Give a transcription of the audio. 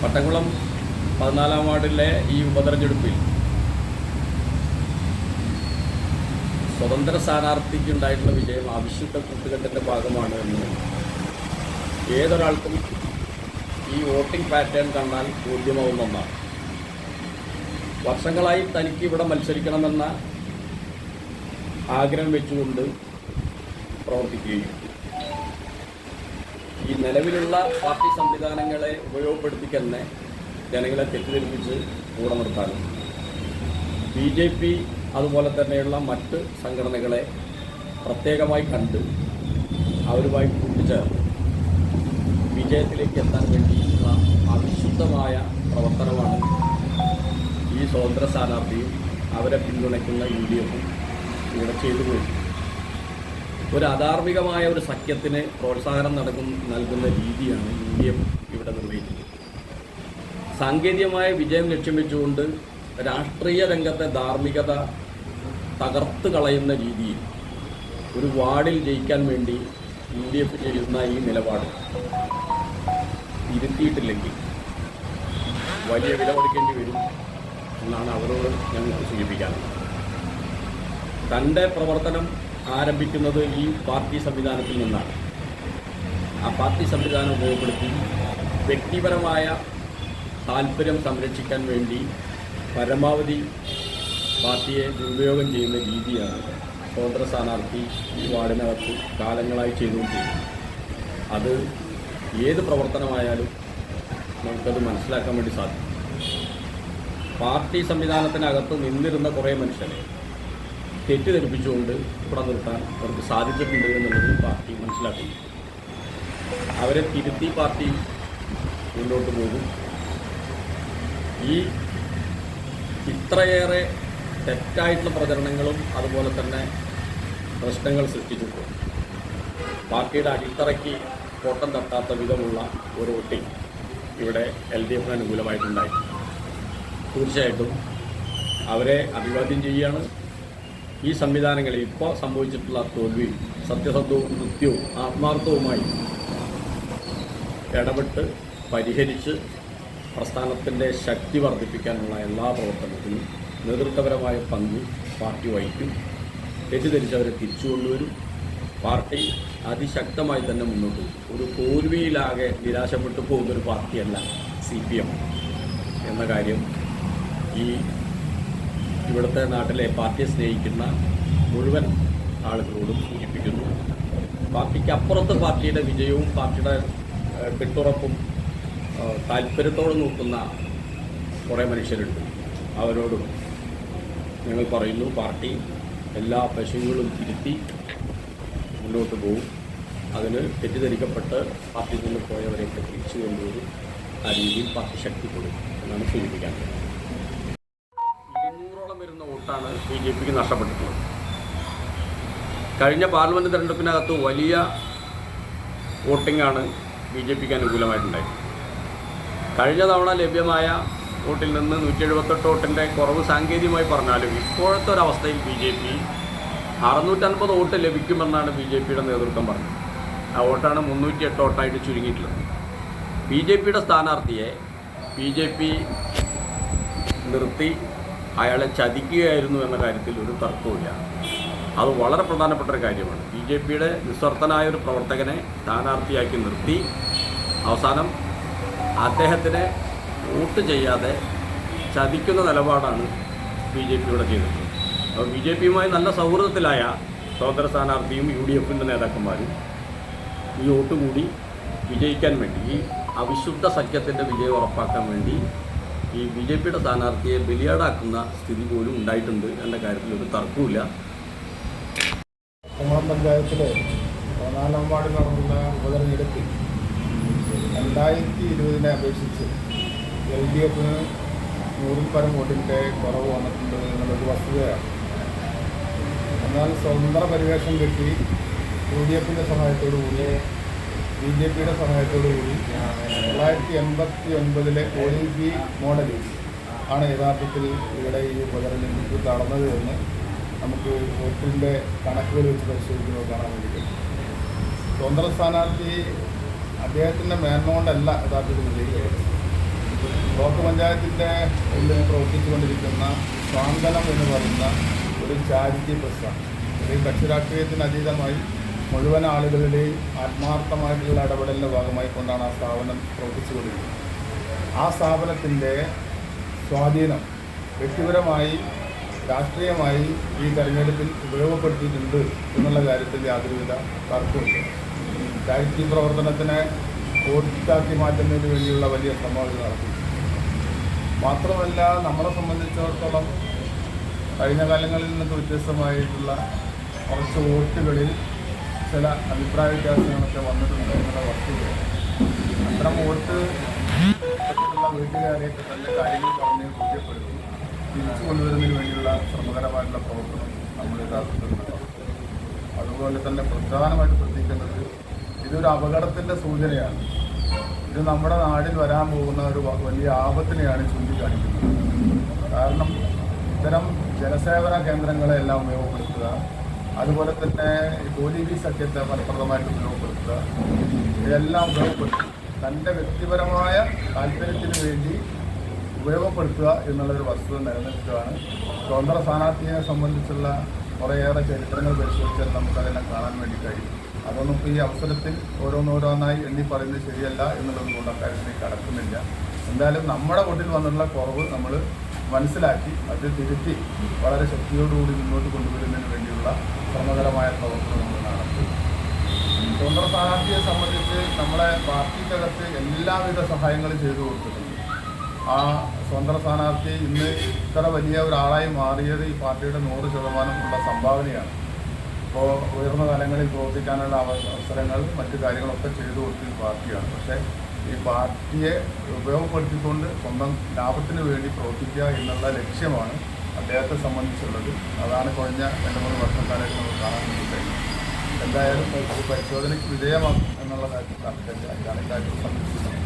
പട്ടംകുളം പതിനാലാം വാർഡിലെ ഈ ഉപതെരഞ്ഞെടുപ്പിൽ സ്വതന്ത്ര സ്ഥാനാർത്ഥിക്ക് ഉണ്ടായിട്ടുള്ള വിജയം ആവശ്യത്തെ കൂട്ടുകെട്ടിന്റെ ഭാഗമാണ് എന്ന് ഏതൊരാൾക്കും ഈ വോട്ടിംഗ് പാറ്റേൺ കണ്ടാൽ ബോധ്യമാവുന്ന ഒന്നാണ് വർഷങ്ങളായി തനിക്ക് ഇവിടെ മത്സരിക്കണമെന്ന ആഗ്രഹം വെച്ചുകൊണ്ട് പ്രവർത്തിക്കുകയും ഈ നിലവിലുള്ള പാർട്ടി സംവിധാനങ്ങളെ ഉപയോഗപ്പെടുത്തി തന്നെ ജനങ്ങളെ തെറ്റിദ്ധരിപ്പിച്ച് കൂടെ നിർത്താനും. ബി ജെ പി അതുപോലെ തന്നെയുള്ള മറ്റ് സംഘടനകളെ പ്രത്യേകമായി കണ്ട് അവരുമായി കൂട്ടിച്ചേർന്ന് വിജയത്തിലേക്ക് എത്താൻ വേണ്ടിയിട്ടുള്ള അവിശുദ്ധമായ പ്രവർത്തനമാണ് ഈ സ്വതന്ത്ര സ്ഥാനാർത്ഥിയും അവരെ പിന്തുണയ്ക്കുന്ന യു ഡി എഫും ഇവിടെ ചെയ്തു പോയി. ഒരു അധാർമികമായ ഒരു സഖ്യത്തിന് പ്രോത്സാഹനം നടക്കും നൽകുന്ന രീതിയാണ് യു ഡി എഫ് ഇവിടെ നിർവഹിക്കുന്നത്. സാങ്കേതികമായ വിജയം ലക്ഷ്യം വെച്ചുകൊണ്ട് രാഷ്ട്രീയ രംഗത്തെ ധാർമ്മികത തകർത്ത് കളയുന്ന രീതിയിൽ ഒരു വാർഡിൽ ജയിക്കാൻ വേണ്ടി യു ഡി എഫ് ചെയ്യുന്ന ഈ നിലപാട് ഇരുത്തിയിട്ടില്ലെങ്കിൽ വലിയ വില കൊടുക്കേണ്ടി വരും എന്നാണ് അവരോട് ഞങ്ങൾക്ക് സൂചിപ്പിക്കാനുള്ളത് തന്റെ പ്രവർത്തനം ആരംഭിക്കുന്നത് ഈ പാർട്ടി സംവിധാനത്തിൽ നിന്നാണ്. ആ പാർട്ടി സംവിധാനം ഉപയോഗപ്പെടുത്തി വ്യക്തിപരമായ താല്പര്യം സംരക്ഷിക്കാൻ വേണ്ടി പരമാവധി പാർട്ടിയെ ദുരുപയോഗം ചെയ്യുന്ന രീതിയാണ് സ്വതന്ത്ര സ്ഥാനാർത്ഥി ഈ വാർഡിനകത്ത് കാലങ്ങളായി ചെയ്തുകൊണ്ടിരിക്കുന്നത്. അത് ഏത് പ്രവർത്തനമായാലും നമുക്കത് മനസ്സിലാക്കാൻ വേണ്ടി സാധിക്കും. പാർട്ടി സംവിധാനത്തിനകത്ത് നിന്നിരുന്ന കുറേ മനുഷ്യരെ തെറ്റിദ്ധരിപ്പിച്ചുകൊണ്ട് ഇവിടെ നിർത്താൻ അവർക്ക് സാധിച്ചിട്ടുണ്ട് എന്നുള്ളത് പാർട്ടി മനസ്സിലാക്കി. അവരെ തിരുത്തി പാർട്ടി മുന്നോട്ട് പോകും. ഈ ഇത്രയേറെ തെറ്റായിട്ടുള്ള പ്രചരണങ്ങളും അതുപോലെ തന്നെ പ്രശ്നങ്ങൾ സൃഷ്ടിച്ചിട്ടുണ്ട്. പാർട്ടിയുടെ അടിത്തറയ്ക്ക് കോട്ടം തട്ടാത്ത വിധമുള്ള ഒരു വോട്ടിംഗ് ഇവിടെ എൽ ഡി എഫിന് അനുകൂലമായിട്ടുണ്ടായി. തീർച്ചയായിട്ടും അവരെ അഭിവാദ്യം ചെയ്യുകയാണ്. ഈ സംവിധാനങ്ങളിൽ ഇപ്പോൾ സംഭവിച്ചിട്ടുള്ള തോൽവി സത്യസന്ധവും കൃത്യവും ആത്മാർത്ഥവുമായി ഇടപെട്ട് പരിഹരിച്ച് പ്രസ്ഥാനത്തിന്റെ ശക്തി വർദ്ധിപ്പിക്കാനുള്ള എല്ലാ പ്രവർത്തനത്തിനും നേതൃത്വപരമായ പങ്ക് പാർട്ടി വഹിക്കും. തെറ്റിദ്ധരിച്ചവരെ തിരിച്ചു കൊണ്ടുവരും. പാർട്ടി അതിശക്തമായി തന്നെ മുന്നോട്ട് പോകും. ഒരു തോൽവിയിലാകെ നിരാശപ്പെട്ടു പോകുന്നൊരു പാർട്ടിയല്ല സി പി എം എന്ന കാര്യം ഈ ഇവിടുത്തെ നാട്ടിലെ പാർട്ടിയെ സ്നേഹിക്കുന്ന മുഴുവൻ ആളുകളോടും സൂചിപ്പിക്കുന്നു. പാർട്ടിക്ക് അപ്പുറത്ത് പാർട്ടിയുടെ വിജയവും പാർട്ടിയുടെ പിന്തുറപ്പും താല്പര്യത്തോടെ നോക്കുന്ന കുറേ മനുഷ്യരുണ്ട്. അവരോടും ഞങ്ങൾ പറയുന്നു പാർട്ടി എല്ലാ പശുക്കളും തിരുത്തി മുന്നോട്ട് പോകും അതിന് തെറ്റിദ്ധരിക്കപ്പെട്ട് പാർട്ടിയിൽ നിന്ന് പോയവരെയൊക്കെ തിരിച്ചു കൊണ്ടുവരും. ആ രീതിയിൽ പാർട്ടി ശക്തിപ്പെടും എന്നാണ് സൂചിപ്പിക്കാൻ വോട്ടാണ് ബി ജെ പിക്ക് നഷ്ടപ്പെട്ടിട്ടുള്ളത്. കഴിഞ്ഞ പാർലമെന്റ് തെരഞ്ഞെടുപ്പിനകത്ത് വലിയ വോട്ടിംഗാണ് ബി ജെ പിക്ക് അനുകൂലമായിട്ടുണ്ടായത്. കഴിഞ്ഞ തവണ ലഭ്യമായ വോട്ടിൽ നിന്ന് നൂറ്റി എഴുപത്തെട്ട് വോട്ടിന്റെ കുറവ് സാങ്കേതികമായി പറഞ്ഞാലും ഇപ്പോഴത്തെ ഒരവസ്ഥയിൽ ബി ജെ പി അറുന്നൂറ്റൻപത് വോട്ട് ലഭിക്കുമെന്നാണ് ബി ജെ പിയുടെ നേതൃത്വം പറഞ്ഞത്. ആ വോട്ടാണ് മുന്നൂറ്റി എട്ട് വോട്ടായിട്ട് ചുരുങ്ങിയിട്ടുള്ളത്. ബി ജെ പിയുടെ സ്ഥാനാർത്ഥിയെ ബി ജെ പി നിർത്തി അയാളെ ചതിക്കുകയായിരുന്നു എന്ന കാര്യത്തിൽ ഒരു തർക്കവുമില്ല. അത് വളരെ പ്രധാനപ്പെട്ട ഒരു കാര്യമാണ്. ബി ജെ പിയുടെ നിസ്വാർത്ഥനായ ഒരു പ്രവർത്തകനെ സ്ഥാനാർത്ഥിയാക്കി നിർത്തി. അവസാനം അദ്ദേഹത്തിനെ വോട്ട് ചെയ്യാതെ ചതിക്കുന്ന നിലപാടാണ് ബി ജെ പിയുടെ ചെയ്തിട്ടുള്ളത് അപ്പോൾ ബി ജെ പിയുമായി നല്ല സൗഹൃദത്തിലായ സ്വതന്ത്ര സ്ഥാനാർത്ഥിയും യു ഡി എഫിന്റെ നേതാക്കന്മാരും ഈ വോട്ട് കൂടി വിജയിക്കാൻ വേണ്ടി ഈ അവിശുദ്ധ സഖ്യത്തിന്റെ വിജയം ഉറപ്പാക്കാൻ വേണ്ടി ഈ ബി ജെ പിയുടെ സ്ഥാനാർത്ഥിയെ ബലിയാടാക്കുന്ന സ്ഥിതി പോലും ഉണ്ടായിട്ടുണ്ട്. എന്ന കാര്യത്തിൽ ഒരു തർക്കവുമില്ല. കുമളം പഞ്ചായത്തിലെ പതിനാലാം വാർഡിൽ നടന്ന ഉപതെരഞ്ഞെടുപ്പിൽ രണ്ടായിരത്തി ഇരുപതിനെ അപേക്ഷിച്ച് എൽ ഡി എഫിന് നൂറിൽ പരം വോട്ടിന്റെ കുറവ് വന്നിട്ടുണ്ട് എന്നുള്ളൊരു വസ്തുതയാണ്. എന്നാൽ സ്വതന്ത്ര പരിവേഷം കിട്ടി യു ഡി എഫിന്റെ സഹായത്തോടു കൂടി ബി ജെ പിയുടെ സഹായത്തോടു കൂടി തൊള്ളായിരത്തി എൺപത്തി ഒൻപതിലെ പോളിംഗ് ബി മോഡലിൽ ആണ് യഥാർത്ഥത്തിൽ ഇവിടെ ഈ ഉപകരണം നടന്നത് എന്ന് നമുക്ക് വോട്ടിന്റെ കണക്കുകൾ വെച്ച് പരിശോധിക്കുമ്പോൾ കാണാൻ വേണ്ടി കഴിയും സ്വതന്ത്ര സ്ഥാനാർത്ഥി അദ്ദേഹത്തിന്റെ മേന്മ കൊണ്ടല്ല യഥാർത്ഥത്തിൽ വിജയിക്കുന്നത് ബ്ലോക്ക് പഞ്ചായത്തിന്റെ ഉള്ളിൽ പ്രവർത്തിച്ചുകൊണ്ടിരിക്കുന്ന സ്വാന്തനം എന്ന് പറയുന്ന ഒരു ചാരിറ്റി പ്രസ്ഥാനം. ഒരു കക്ഷിരാഷ്ട്രീയത്തിന് കക്ഷി രാഷ്ട്രീയത്തിന് അതീതമായി മുഴുവൻ ആളുകളുടെയും ആത്മാർത്ഥമായിട്ടുള്ള ഇടപെടലിന്റെ ഭാഗമായി കൊണ്ടാണ് ആ സ്ഥാപനം പ്രവർത്തിച്ചുകൊണ്ടിരിക്കുന്നത്. ആ സ്ഥാപനത്തിന്റെ സ്വാധീനം വ്യക്തിപരമായി രാഷ്ട്രീയമായി ഈ തെരഞ്ഞെടുപ്പിൽ ഉപയോഗപ്പെടുത്തിയിട്ടുണ്ട് എന്നുള്ള കാര്യത്തിൽ യാതൊരുവിധ തർക്കമില്ല ചാരിറ്റി പ്രവർത്തനത്തിനെ ഓടിച്ചാക്കി മാറ്റുന്നതിന് വേണ്ടിയുള്ള വലിയ സംഭവങ്ങൾ നടത്തി മാത്രമല്ല നമ്മളെ സംബന്ധിച്ചിടത്തോളം കഴിഞ്ഞ കാലങ്ങളിൽ നിന്നൊക്കെ വ്യത്യസ്തമായിട്ടുള്ള കുറച്ച് വോട്ടുകളിൽ ചില അഭിപ്രായ വ്യത്യാസങ്ങളൊക്കെ വന്നിട്ടുണ്ട് എന്നുള്ള വസ്തുത. അത്തരം വോട്ട് വീട്ടുകാരെയൊക്കെ നല്ല കാര്യങ്ങൾ പറഞ്ഞ് ബോധ്യപ്പെടുത്തി തിരിച്ചു കൊണ്ടുവരുന്നതിന് വേണ്ടിയുള്ള ശ്രമകരമായിട്ടുള്ള പ്രവർത്തനം നമ്മൾ യഥാർത്ഥത്തിൽ അതുപോലെ തന്നെ പ്രധാനമായിട്ട് ശ്രദ്ധിക്കുന്നത് ഇതൊരു അപകടത്തിന്റെ സൂചനയാണ്. ഇത് നമ്മുടെ നാടിൽ വരാൻ പോകുന്ന ഒരു വലിയ ആപത്തിനെയാണ് ചൂണ്ടിക്കാണിക്കുന്നത്. കാരണം ഇത്തരം ജനസേവന കേന്ദ്രങ്ങളെല്ലാം ഉപയോഗപ്പെടുത്തുക അതുപോലെ തന്നെ ഒലിവി സഖ്യത്തെ ഫലപ്രദമായിട്ട് ഉപയോഗപ്പെടുത്തുക. ഇതെല്ലാം ഉപയോഗപ്പെടുത്തുക തന്റെ വ്യക്തിപരമായ താല്പര്യത്തിന് വേണ്ടി ഉപയോഗപ്പെടുത്തുക എന്നുള്ളൊരു വസ്തുത നിലനിൽക്കുകയാണ്. സ്വതന്ത്ര സ്ഥാനാർത്ഥിയെ സംബന്ധിച്ചുള്ള കുറേയേറെ ചരിത്രങ്ങൾ പരിശോധിച്ചാൽ നമുക്കതെല്ലാം കാണാൻ വേണ്ടി കഴിയും. അതൊന്നും ഇപ്പോൾ ഈ അവസരത്തിൽ ഓരോന്നോരോന്നായി എണ്ണി പറയുന്നത് ശരിയല്ല എന്നുള്ളത് കൊണ്ട് കടക്കുന്നില്ല. എന്തായാലും നമ്മുടെ വീട്ടിൽ വന്നിട്ടുള്ള കുറവ് നമ്മൾ മനസ്സിലാക്കി അത് തിരുത്തി വളരെ ശക്തിയോടുകൂടി മുന്നോട്ട് കൊണ്ടുവരുന്നതിന് വേണ്ടിയുള്ള ശ്രമകരമായ പ്രവർത്തനം നമ്മൾ നടത്തും. സ്വന്തം സ്ഥാനാർത്ഥിയെ സംബന്ധിച്ച് നമ്മളെ പാർട്ടിക്കകത്ത് എല്ലാവിധ സഹായങ്ങളും ചെയ്തു കൊടുത്തിട്ടുണ്ട്. ആ സ്വതന്ത്ര സ്ഥാനാർത്ഥി ഇന്ന് ഇത്ര വലിയ ഒരാളായി മാറിയത് ഈ പാർട്ടിയുടെ നൂറ് ശതമാനം ഉള്ള സംഭാവനയാണ്. ഇപ്പോൾ ഉയർന്ന തലങ്ങളിൽ പ്രവർത്തിക്കാനുള്ള അവസരങ്ങൾ മറ്റു കാര്യങ്ങളൊക്കെ ചെയ്തു കൊടുത്ത ഈ പാർട്ടിയാണ്. പക്ഷേ ഈ പാർട്ടിയെ ഉപയോഗപ്പെടുത്തിക്കൊണ്ട് സ്വന്തം ലാഭത്തിന് വേണ്ടി പ്രവർത്തിക്കുക എന്നുള്ള ലക്ഷ്യമാണ് അദ്ദേഹത്തെ സംബന്ധിച്ചുള്ളത്. അതാണ് കഴിഞ്ഞ രണ്ട് മൂന്ന് വർഷക്കാലത്ത് നമുക്ക് കാണാൻ വേണ്ടി കഴിയും എന്തായാലും പരിശോധനയ്ക്ക് വിധേയമാക്കും എന്നുള്ള കാര്യത്തിൽ തർക്കമില്ല ഇതാണ് കാര്യത്തിൽ സംബന്ധിച്ചിട്ടുള്ളത്